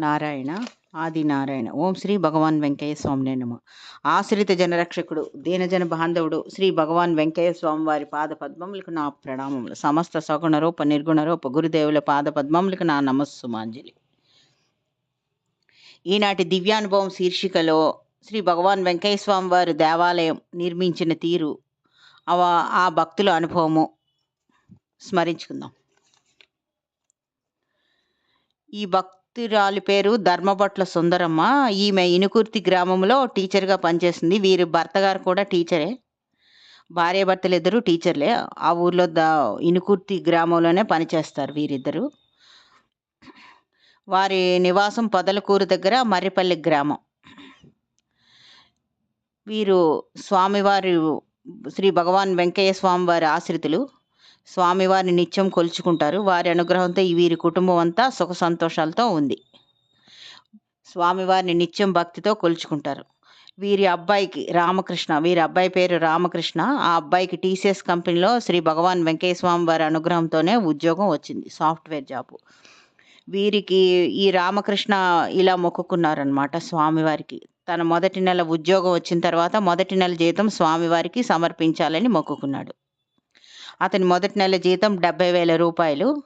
నారాయణ ఆది నారాయణ. ఓం శ్రీ భగవాన్ వెంకయ్య స్వామి నమ. ఆశ్రిత జనరక్షకుడు దీనజన బాంధవుడు శ్రీ భగవాన్ వెంకయ్య స్వామి వారి పాద పద్మములకు నా ప్రణామములు. సమస్త సగుణ రూప నిర్గుణ రూప గురుదేవుల పాద పద్మములకు నా నమస్సుమాంజలి. ఈనాటి దివ్యానుభవం శీర్షికలో శ్రీ భగవాన్ వెంకయ్య స్వామి వారి దేవాలయం నిర్మించిన తీరు అవ- ఆ భక్తుల అనుభవము స్మరించుకుందాం. ఈ భక్తురాలి పేరు ధర్మభట్ల సుందరమ్మ. ఈమె ఇనుకుర్తి గ్రామంలో టీచర్గా పనిచేస్తుంది వీరి భర్త గారు కూడా టీచరే. భార్యాభర్తలు ఇద్దరు టీచర్లే. ఆ ఊర్లో ద ఇనుకుర్తి గ్రామంలోనే పనిచేస్తారు వీరిద్దరు. వారి నివాసం పొదలకూరు దగ్గర మర్రిపల్లి గ్రామం. వీరు స్వామివారి శ్రీ భగవాన్ వెంకయ్య స్వామివారి ఆశ్రితులు. స్వామివారిని నిత్యం కొలుచుకుంటారు. వారి అనుగ్రహంతో ఈ వీరి కుటుంబం అంతా సుఖ సంతోషాలతో ఉంది. స్వామివారిని నిత్యం భక్తితో కొలుచుకుంటారు. వీరి అబ్బాయికి రామకృష్ణ వీరి అబ్బాయి పేరు రామకృష్ణ. ఆ అబ్బాయికి టీసీఎస్ కంపెనీలో శ్రీ భగవాన్ వెంకయ్య స్వామి వారి అనుగ్రహంతోనే ఉద్యోగం వచ్చింది సాఫ్ట్వేర్ జాబ్. వీరికి ఈ రామకృష్ణ ఇలా మొక్కుకున్నారనమాట స్వామివారికి. తన మొదటి నెల ఉద్యోగం వచ్చిన తర్వాత మొదటి నెల జీతం స్వామివారికి సమర్పించాలని మొక్కుకున్నాడు. అతని మొదటి నెల జీతం డెబ్బై వేల రూపాయలు.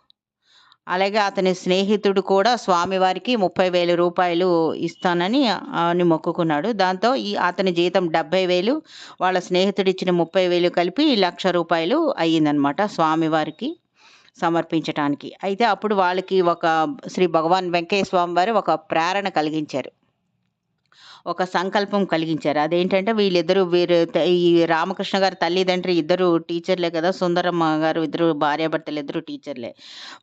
అలాగే అతని స్నేహితుడు కూడా స్వామివారికి ముప్పై వేల రూపాయలు ఇస్తానని అని మొక్కుకున్నాడు. దాంతో ఈ అతని జీతం డెబ్బై వేలు వాళ్ళ స్నేహితుడు ఇచ్చిన ముప్పై వేలు కలిపి లక్ష రూపాయలు అయ్యిందనమాట స్వామివారికి సమర్పించటానికి. అయితే అప్పుడు వాళ్ళకి ఒక శ్రీ భగవాన్ వెంకయ్య స్వామి వారు ఒక ప్రేరణ కలిగించారు. ఒక సంకల్పం కలిగించారు. అదేంటంటే వీళ్ళిద్దరూ వీరు ఈ రామకృష్ణ గారి తల్లిదండ్రి ఇద్దరు టీచర్లే కదా సుందరమ్మ గారు ఇద్దరు భార్యాభర్తలు ఇద్దరు టీచర్లే.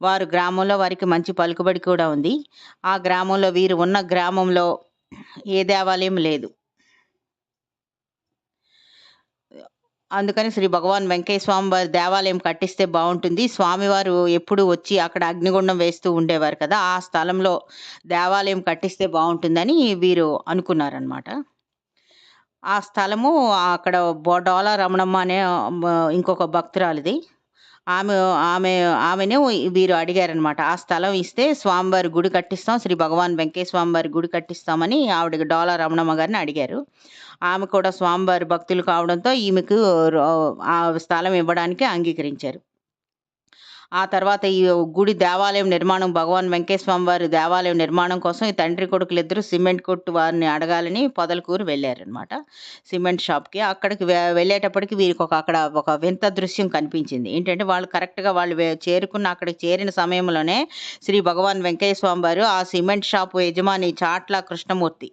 వారు గ్రామంలో వారికి మంచి పలుకుబడి కూడా ఉంది. ఆ గ్రామంలో వీరు ఉన్న గ్రామంలో ఏ దేవాలయం లేదు. అందుకని శ్రీ భగవాన్ వెంకయ్య స్వామి వారి దేవాలయం కట్టిస్తే బాగుంటుంది. స్వామివారు ఎప్పుడు వచ్చి అక్కడ అగ్నిగుండం వేస్తూ ఉండేవారు కదా ఆ స్థలంలో దేవాలయం కట్టిస్తే బాగుంటుందని వీరు అనుకున్నారనమాట ఆ స్థలము అక్కడ బొడాల రమణమ్మ అనే ఇంకొక భక్తురాలిది. ఆమె ఆమె ఆమెను వీరు అడిగారనమాట ఆ స్థలం ఇస్తే స్వామివారి గుడి కట్టిస్తాం శ్రీ భగవాన్ వెంకయ్య స్వామివారి గుడి కట్టిస్తామని ఆవిడ డోలా రమణమ్మ గారిని అడిగారు. ఆమె కూడా స్వామివారి భక్తులు కావడంతో ఈమెకు రో- ఆ స్థలం ఇవ్వడానికి అంగీకరించారు. ఆ తర్వాత ఈ గుడి దేవాలయం నిర్మాణం భగవాన్ వెంకయ్య వారి దేవాలయం నిర్మాణం కోసం ఈ తండ్రి కొడుకులు ఇద్దరు సిమెంట్ కొట్టు వారిని అడగాలని పొదలకూరు వెళ్ళారనమాట సిమెంట్ షాప్కి. అక్కడికి వె- వెళ్ళేటప్పటికి వీరికి ఒక అక్కడ ఒక వింత దృశ్యం కనిపించింది. ఏంటంటే వాళ్ళు కరెక్ట్గా వాళ్ళు చేరుకున్న అక్కడికి చేరిన సమయంలోనే శ్రీ భగవాన్ వెంకయ్య వారు ఆ సిమెంట్ షాపు యజమాని చాట్ల కృష్ణమూర్తి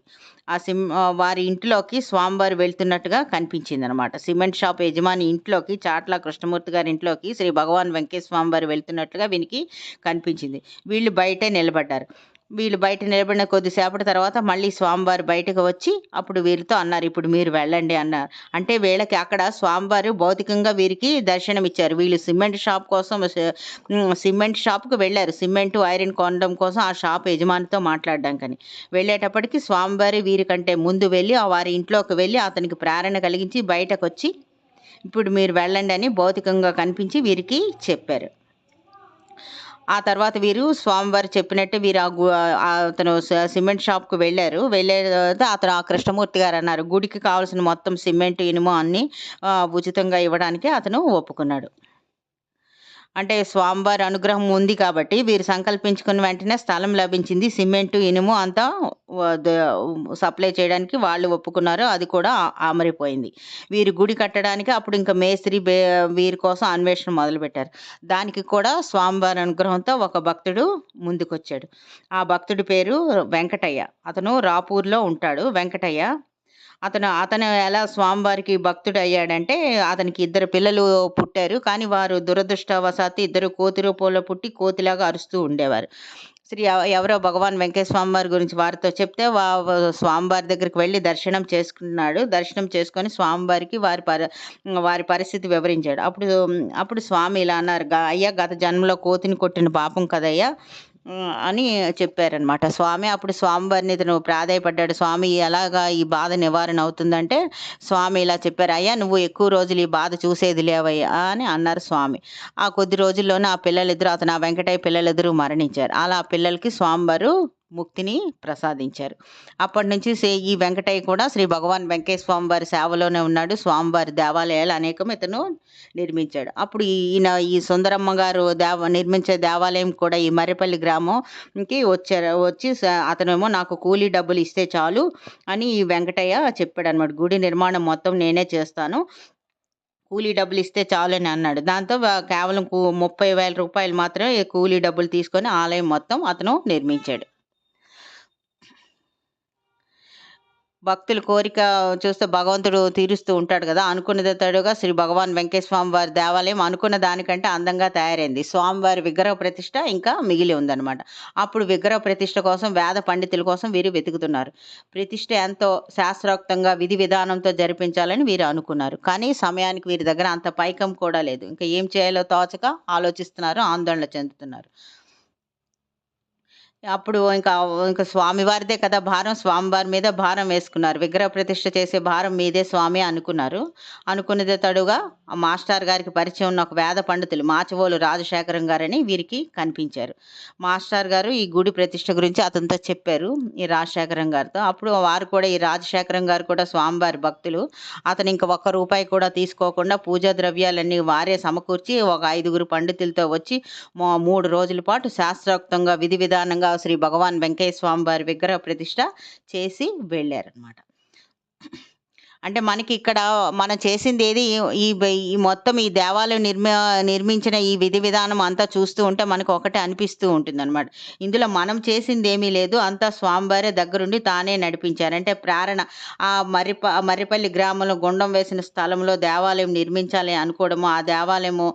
ఆ సిమ్ వారి ఇంట్లోకి స్వామివారు వెళ్తున్నట్టుగా కనిపించింది అనమాట సిమెంట్ షాప్ యజమాని ఇంట్లోకి చాట్ల కృష్ణమూర్తి గారి ఇంట్లోకి శ్రీ భగవాన్ వెంకటేశ్వర స్వామి వారు వెళ్తున్నట్టుగా వీనికి కనిపించింది. వీళ్ళు బయటే నిలబడ్డారు. వీళ్ళు బయట నిలబడిన కొద్దిసేపటి తర్వాత మళ్ళీ స్వామివారు బయటకు వచ్చి అప్పుడు వీరితో అన్నారు ఇప్పుడు మీరు వెళ్ళండి అన్నారు. అంటే వీళ్ళకి అక్కడ స్వామివారు భౌతికంగా వీరికి దర్శనం ఇచ్చారు వీళ్ళు సిమెంట్ షాప్ కోసం సిమెంట్ షాప్కి వెళ్ళారు. సిమెంట్ ఐరన్ కొనడం కోసం ఆ షాప్ యజమానితో మాట్లాడడానికని. వెళ్ళేటప్పటికి స్వామివారి వీరికంటే ముందు వెళ్ళి ఆ వారి ఇంట్లోకి వెళ్ళి అతనికి ప్రేరణ కలిగించి బయటకు వచ్చి ఇప్పుడు మీరు వెళ్ళండి అని భౌతికంగా కనిపించి వీరికి చెప్పారు. ఆ తర్వాత వీరు స్వామివారు చెప్పినట్టు వీరు ఆ గు- అతను సిమెంట్ షాప్కి వెళ్ళారు. వెళ్ళే తర్వాత అతను ఆ కృష్ణమూర్తి గారు అన్నారు. గుడికి కావాల్సిన మొత్తం సిమెంట్ ఇనుము అన్నీ ఉచితంగా ఇవ్వడానికి అతను ఒప్పుకున్నాడు. అంటే స్వామివారి అనుగ్రహం ఉంది కాబట్టి వీరు సంకల్పించుకున్న వెంటనే స్థలం లభించింది. సిమెంటు ఇనుము అంతా సప్లై చేయడానికి వాళ్ళు ఒప్పుకున్నారు. అది కూడా ఆమరిపోయింది. వీరు గుడి కట్టడానికి అప్పుడు ఇంకా మేస్త్రి బే వీరి కోసం అన్వేషణ మొదలుపెట్టారు. దానికి కూడా స్వామివారి అనుగ్రహంతో ఒక భక్తుడు ముందుకొచ్చాడు. ఆ భక్తుడి పేరు వెంకటయ్య. అతను రాపూర్లో ఉంటాడు. వెంకటయ్య అతను అతను ఎలా స్వామివారికి భక్తుడు అయ్యాడంటే అతనికి ఇద్దరు పిల్లలు పుట్టారు. కానీ వారు దురదృష్టవశాత్తు ఇద్దరు కోతి రూపంలో పుట్టి కోతిలాగా అరుస్తూ ఉండేవారు. శ్రీ ఎవరో భగవాన్ వెంకటేశ్వర వారి గురించి వారితో చెప్తే వా స్వామివారి దగ్గరికి వెళ్ళి దర్శనం చేసుకున్నాడు. దర్శనం చేసుకొని స్వామివారికి వారి పరి వారి పరిస్థితి వివరించాడు. అప్పుడు అప్పుడు స్వామి ఇలా అన్నారు అయ్యా గత జన్మలో కోతిని కొట్టిన పాపం కదయ్యా. అని చెప్పారనమాట స్వామి అప్పుడు స్వామివారిని ఇతను ప్రాధాయపడ్డాడు. స్వామి ఎలాగా ఈ బాధ నివారణ అవుతుందంటే స్వామి ఇలా చెప్పారు అయ్యా నువ్వు ఎక్కువ రోజులు ఈ బాధ చూసేది లేవయ్యా అని అన్నారు స్వామి. ఆ కొద్ది రోజుల్లోనే ఆ పిల్లలిద్దరూ అతను ఆ వెంకటయ్య పిల్లలిద్దరూ మరణించారు. అలా ఆ పిల్లలకి స్వామివారు ముక్తిని ప్రసాదించారు. అప్పటి నుంచి సే- ఈ వెంకటయ్య కూడా శ్రీ భగవాన్ వెంకటేశ్వర స్వామివారి సేవలోనే ఉన్నాడు. స్వామివారి దేవాలయాలు అనేకం ఇతను నిర్మించాడు. అప్పుడు ఈయన ఈ సుందరమ్మ గారు దేవ నిర్మించే దేవాలయం కూడా ఈ మర్రిపల్లి గ్రామంకి వచ్చారు వచ్చి అతనేమో నాకు కూలీ డబ్బులు ఇస్తే చాలు అని ఈ వెంకటయ్య చెప్పాడు అనమాట గుడి నిర్మాణం మొత్తం నేనే చేస్తాను. కూలీ డబ్బులు ఇస్తే చాలు అని అన్నాడు. దాంతో కేవలం కూ- ముప్పై వేల రూపాయలు మాత్రమే కూలీ డబ్బులు తీసుకొని ఆలయం మొత్తం అతను నిర్మించాడు. భక్తుల కోరిక చూస్తే భగవంతుడు తీరుస్తూ ఉంటాడు కదా. అనుకున్నది తడుగా శ్రీ భగవాన్ వెంకటేశ్వర వారి దేవాలయం అనుకున్న దానికంటే అందంగా తయారైంది. స్వామివారి విగ్రహ ప్రతిష్ట ఇంకా మిగిలి ఉందన్నమాట. అప్పుడు విగ్రహ ప్రతిష్ట కోసం వేద పండితుల కోసం వీరు వెతుకుతున్నారు. ప్రతిష్ట ఎంతో శాస్త్రోక్తంగా విధి విధానంతో జరిపించాలని వీరు అనుకున్నారు. కానీ సమయానికి వీరి దగ్గర అంత పైకం కూడా లేదు. ఇంకా ఏం చేయాలో తోచక ఆలోచిస్తున్నారు ఆందోళన చెందుతున్నారు. అప్పుడు ఇంకా ఇంకా స్వామివారిదే కదా భారం స్వామివారి మీద భారం వేసుకున్నారు. విగ్రహ ప్రతిష్ఠ చేసే భారం మీదే స్వామి అనుకున్నారు. అనుకున్నదే తడుగా ఆ మాస్టర్ గారికి పరిచయం ఉన్న ఒక వేద పండితులు మాచవోలు రాజశేఖరం గారని వీరికి కనిపించారు. మాస్టర్ గారు ఈ గుడి ప్రతిష్ఠ గురించి అతనితో చెప్పారు ఈ రాజశేఖరం గారితో. అప్పుడు వారు కూడా ఈ రాజశేఖరం గారు కూడా స్వామివారి భక్తులు. అతను ఇంకా ఒక్క రూపాయి కూడా తీసుకోకుండా పూజా ద్రవ్యాలన్నీ వారే సమకూర్చి ఒక ఐదుగురు పండితులతో వచ్చి మూడు రోజుల పాటు శాస్త్రోక్తంగా విధి విధానంగా శ్రీ భగవాన్ వెంకయ్య స్వామి వారి విగ్రహ ప్రతిష్ట చేసి వెళ్ళారనమాట అంటే మనకి ఇక్కడ మనం చేసింది ఏది ఈ ఈ మొత్తం ఈ దేవాలయం నిర్మి నిర్మించిన ఈ విధి విధానం అంతా చూస్తూ ఉంటే మనకు ఒకటే అనిపిస్తూ ఉంటుంది అనమాట ఇందులో మనం చేసింది ఏమీ లేదు. అంతా స్వామివారే దగ్గరుండి తానే నడిపించారు. అంటే ప్రేరణ. ఆ మర్రిప మర్రిపల్లి గ్రామంలో గుండం వేసిన స్థలంలో దేవాలయం నిర్మించాలి అనుకోవడము ఆ దేవాలయము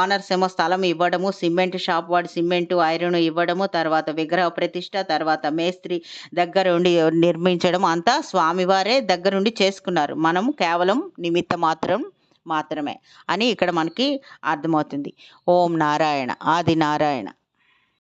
ఓనర్స్ ఏమో స్థలం ఇవ్వడము సిమెంట్ షాప్ వాడు సిమెంట్ ఐరన్ ఇవ్వడము తర్వాత విగ్రహ ప్రతిష్ట తర్వాత మేస్త్రి దగ్గర ఉండి నిర్మించడం అంతా స్వామివారే దగ్గరుండి చేసుకున్నారు. మనం కేవలం నిమిత్త మాత్రం మాత్రమే అని ఇక్కడ మనకి అర్థమవుతుంది. ఓం నారాయణ ఆది నారాయణ.